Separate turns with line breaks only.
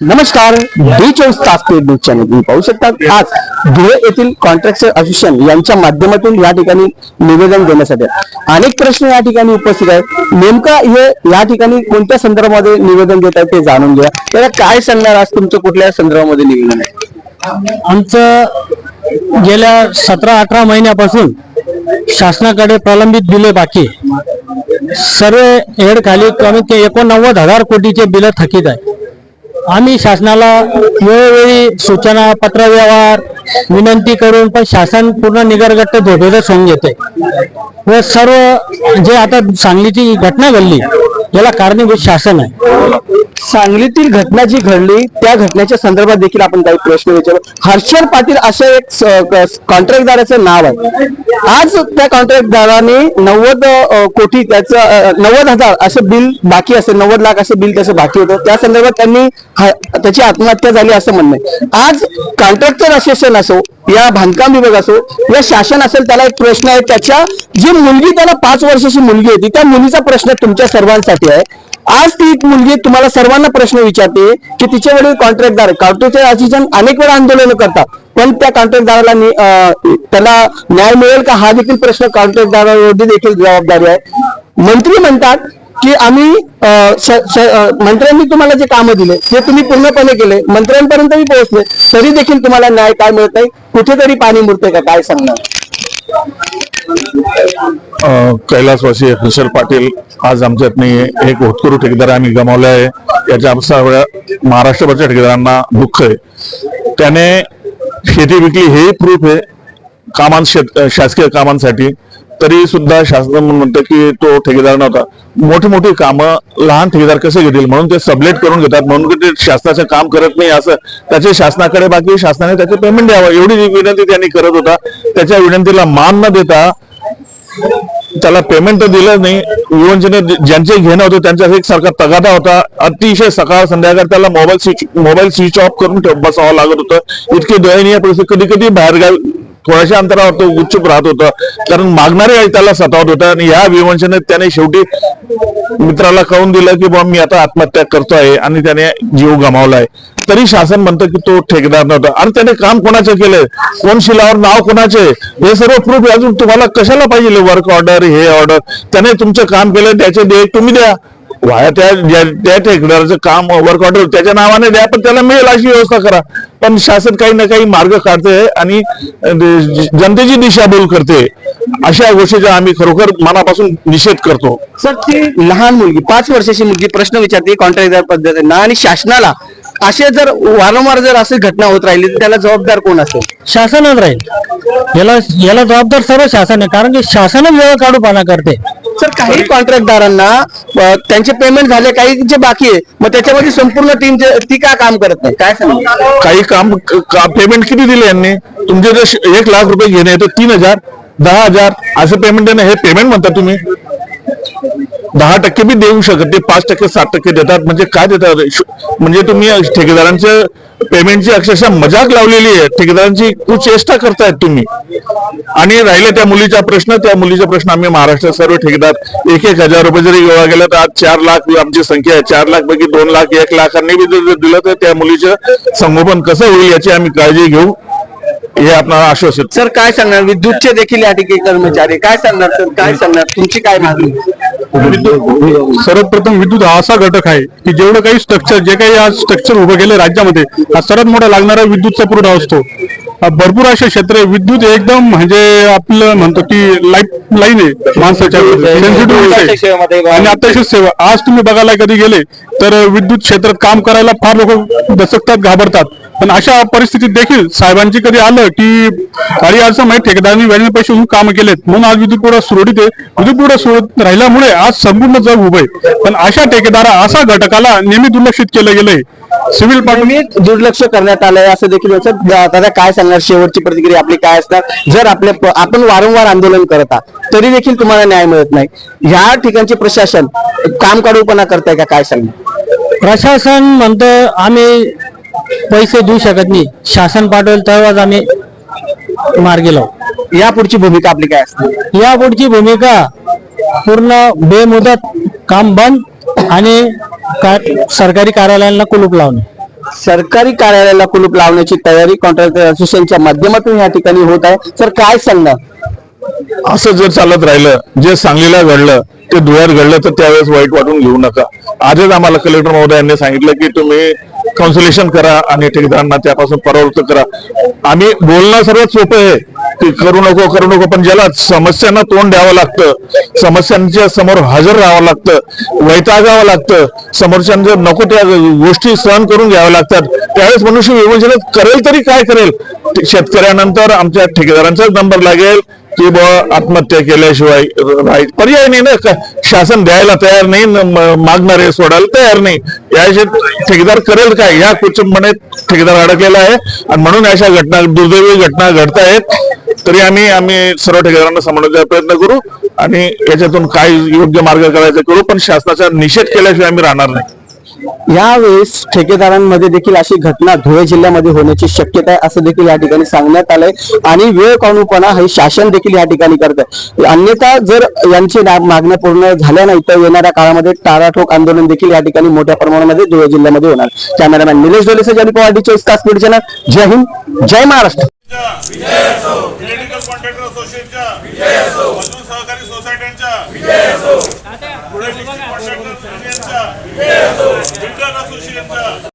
नमस्कार डी चोवीस तास पेड न्यूज चॅनल तुम्ही पाहू शकता आज धुळे येथील कॉन्ट्रॅक्टर असोसिएशन यांच्या माध्यमातून या ठिकाणी निवेदन देण्यासाठी अनेक प्रश्न या ठिकाणी उपस्थित आहेत. नेमका हे या ठिकाणी कोणत्या संदर्भामध्ये निवेदन देत आहेत ते जाणून घ्या. त्याला काय सांगणार आज तुमचं कुठल्या संदर्भामध्ये निवेदन आहे?
आमचं गेल्या सतरा अठरा महिन्यापासून शासनाकडे प्रलंबित बिले बाकी. सर्व हेड खाली कमीत कमी एकोणनव्वद हजार कोटीचे बिल थकीत आहे आम्ही शासनाला वेळोवेळी सूचना पत्र व्यवहार विनंती करून पण शासन पूर्ण निगरगट्ट धोबेदच होऊन घेते व सर्व जे आता सांगलीची घटना घडली याला कारणीभूत शासन आहे.
सांगलीतील घटना जी घडली त्या घटनेच्या संदर्भात देखील आपण काही प्रश्न विचारू. हर्षल पाटील असं एक कॉन्ट्रॅक्टदाराचं नाव आहे. आज त्या कॉन्ट्रॅक्टदाराने नव्वद कोटी त्याचं नव्वद हजार असं बिल बाकी असेल नव्वद लाख असं बिल त्याचं बाकी होतं. त्या संदर्भात त्यांनी त्याची आत्महत्या झाली असं म्हणणं आहे. आज कॉन्ट्रॅक्टर असोसिएशन असो या बांधकाम विभाग असो या शासन असेल त्याला एक प्रश्न आहे. त्याच्या जी मुलगी त्याला पाच वर्षाची मुलगी होती त्या मुलीचा प्रश्न तुमच्या सर्वांसाठी आहे. आज ती एक मुलगी तुम्हाला सर्वांना प्रश्न विचारते की तिचे वडील कॉन्ट्रॅक्टदार कॉन्ट्रॅक्टर असोसिएशन अनेक वेळा आंदोलन करतात. पण त्या कॉन्ट्रॅक्टदाराला त्याला न्याय मिळेल का? हा देखील प्रश्न कॉन्ट्रॅक्टदारावरती देखील जबाबदारी आहे. मंत्री म्हणतात की आम्ही मंत्र्यांनी तुम्हाला जे कामं दिले ते तुम्ही पूर्णपणे केले मंत्र्यांपर्यंतही पोहोचले तरी देखील तुम्हाला न्याय काय मिळत नाही कुठेतरी पाणी मुरते का काय सांगणार?
कैलासवासी हर्षल पाटील आज आमच्यातनी एक होतकरू ठेकेदार आम्ही गमावले आहे. याच्या सगळ्या महाराष्ट्रभरच्या ठेकेदारांना दुःख आहे. त्याने शेती विकली हेही प्रूफ आहे. कामां शासकीय कामांसाठी. तरी सुद्धा शासन म्हणतं की तो ठेकेदार नव्हता. मोठी मोठी कामं लहान ठेकेदार कसे घेतील? म्हणून ते सबलेट करून घेतात. म्हणून ते शासनाचं काम करत नाही असं त्याचे शासनाकडे बाकी शासनाने त्याचे पेमेंट द्यावं. एवढी विनंती त्यांनी करत होता. त्याच्या विनंतीला मान न देता त्याला पेमेंट तर दिलं नाही. विवंचने ज्यांचे घेणं होतं त्यांचा एक सारखा तगादा होता. अतिशय सकाळ संध्याकाळ त्याला mobile switch mobile switch off करून ठेव- बसावं लागत होतं. इतकी दयनीय परिस्थिती. कधी कधी बाहेर थोड्याशा अंतरावर तो उत्सुक राहत होता. कारण मागणारे त्याला सतावत होता आणि या विवंचने त्याने शेवटी मित्राला कळून दिलं की बाबा मी आता आत्महत्या करतोय आणि त्याने जीव गमावलाय. तरी शासन म्हणतं की तो ठेकेदार नव्हता. आणि त्याने काम कोणाचं केलंय? कोण शिलावर नाव कोणाचे? हे सर्व प्रूफ अजून तुम्हाला कशाला पाहिजे वर्क ऑर्डर हे ऑर्डर त्याने तुमचं काम केलं त्याचे देय तुम्ही द्या. वाया त्या त्या ठेकेदाराचं काम वर्क ऑर्डर त्याच्या नावाने द्या पण त्याला मिळेल अशी व्यवस्था करा. पण शासन काही ना काही मार्ग काढते आणि जनतेची दिशाभूल करते अशा गोष्टीचा आम्ही खरोखर मनापासून निषेध करतो.
सर ती लहान मुलगी पाच वर्षाची मुलगी प्रश्न विचारते कॉन्ट्रॅक्टदार पद्धतीनं. आणि शासनाला असे जर वारंवार जर अशी घटना होत राहिली तर त्याला जबाबदार कोण असेल?
शासनच राहील. याला याला जबाबदार सर्व शासन आहे कारण की शासनच वेळ काढूपणा करते.
सर काही कॉन्ट्रॅक्टदारांना त्यांचे पेमेंट झाले काही जे बाकी आहे मग त्याच्यामध्ये संपूर्ण टीम ती का काम करत नाही? काय सांगा?
काही काम पेमेंट किती दिले यांनी? तुमचे जर एक लाख रुपये घेणे तर तीन हजार दहा हजार असं पेमेंट देणं हे पेमेंट म्हणता तुम्ही? दहा टक्के बी देऊ शकत ते पाच टक्के सात टक्के देतात. म्हणजे काय देतात? म्हणजे तुम्ही ठेकेदारांच्या पेमेंटची अक्षरशः मजाक लावलेली आहे. ठेकेदारांची कुचेष्टा करतायत तुम्ही. आणि राहिले त्या मुलीचा प्रश्न त्या मुलीचा प्रश्न आम्ही महाराष्ट्रात सर्व ठेकेदार एक एक हजार रुपये जरी गोळा केला तर आज चार लाख आमची संख्या आहे. चार लाख पैकी दोन लाख एक लाखांनी बी जर दिलं तर त्या मुलीचं संगोपन कसं होईल याची आम्ही काळजी घेऊ. हे आपल्याला आश्वासित
सर काय सांगणार? विद्युतचे देखील या ठिकाणी कर्मचारी. काय सांगणार सर? काय सांगणार? तुमची काय मागणी?
सर्वप्रथम विद्युत हा असा घटक आहे की जेवढं काही स्ट्रक्चर जे काही आज स्ट्रक्चर उभं केलं राज्यामध्ये हा सर्वात मोठा लागणारा विद्युतचा पुरवठा असतो. भरपूर असे क्षेत्र आहे. विद्युत एकदम म्हणजे आपलं म्हणतो की लाईफ लाईन आहे माणसाच्या सेन्सिटिव्ह आणि अत्यावश्यक सेवा आज तुम्ही बघायला कधी गेले तर विद्युत क्षेत्रात काम करायला फार लोक दसकतात घाबरतात. पण अशा परिस्थितीत देखील साहेबांची कधी आलं की अरे असं माहिती ठेकेदारांनी वेळेने पैसे घेऊन काम केलेत. म्हणून आज विद्युत पुरवठा सुरळीत आहे. विद्युत पुरवठा सुरळीत राहिल्यामुळे आज संपूर्ण जग उभं आहे. पण अशा ठेकेदारा असा घटकाला नेहमी दुर्लक्षित केलं गेलंय. सिव्हिल
मी दुर्लक्ष करण्यात आलंय असं देखील दादा काय सांगणार? शेवटची प्रतिक्रिया आपली काय असणार? जर आपले प- आपण वारंवार आंदोलन करत आहात तरी देखील तुम्हाला न्याय मिळत नाही. ह्या ठिकाणचे प्रशासन काम काढूपणा करताय का? काय सांगणार?
प्रशासन म्हणतं आम्ही पैसे देऊ शकत नाही. शासन पाठवेल तेव्हाच आम्ही मार्गी लावू.
यापुढची भूमिका आपली काय असते?
यापुढची भूमिका पूर्ण बेमुदत काम बंद आणि का- सरकारी कार्यालयांना कुलूप लावणे.
सरकारी कार्यालयाला कुलूप लावण्याची तयारी कॉन्ट्रॅक्टर असोसिएशनच्या माध्यमातून या ठिकाणी होत आहे. सर काय सांगणार?
असं जर चालत राहिलं जे सांगलीला घडलं ते धुळ्यात घडलं तर त्यावेळेस वाईट वाटून घेऊ नका. आजच आम्हाला कलेक्टर महोदयांनी सांगितलं की तुम्ही कॉन्सुलेशन करा आणि ठेकेदारांना त्यापासून परावृत्त करा. आम्ही बोलणं सर्वात सोपं आहे की करू नको करू नको पण ज्याला समस्यांना तोंड द्यावं लागतं समस्यांच्या समोर हजर राहावं लागतं वैतागावं लागतं समोरच्यांच्या नको त्या गोष्टी सहन करून घ्याव्या लागतात त्यावेळेस मनुष्य विवेचनात करेल तरी काय करेल? शेतकऱ्यानंतर आमच्या ठेकेदारांचाच नंबर लागेल की बुवा आत्महत्या केल्याशिवाय राहील. पर्याय नाही ना. शासन द्यायला तयार नाही मागणारे सोडायला तयार नाही. याशी ठेकेदार करेल काय? या कुचंबने ठेकेदार अडकलेला आहे. आणि म्हणून अशा घटना दुर्दैवी घटना घडत आहेत तरी आम्ही आम्ही सर्व ठेकेदारांना समजण्याचा प्रयत्न करू आणि याच्यातून काय योग्य मार्ग करायचा करू पण शासनाचा निषेध केल्याशिवाय आम्ही राहणार नाही.
यावेळेस ठेकेदारांमध्ये देखील अशी घटना धुळे जिल्ह्यामध्ये होण्याची शक्यता आहे असं देखील या ठिकाणी सांगण्यात आलंय. आणि वेळ काढूपणा हे शासन देखील या ठिकाणी करत आहे अन्यथा जर यांची ना- मागण्या पूर्ण झाल्या नाही तर येणाऱ्या काळामध्ये टाळाठोक आंदोलन देखील या ठिकाणी मोठ्या प्रमाणामध्ये धुळे जिल्ह्यामध्ये होणार. कॅमेरामॅन निलेश डोलेसे जानी पवार चोवीस तास चॅनल जय हिंद जय महाराष्ट्र.
सहकारी सोसायट्यांच्या 대수! 불가나 수신했다.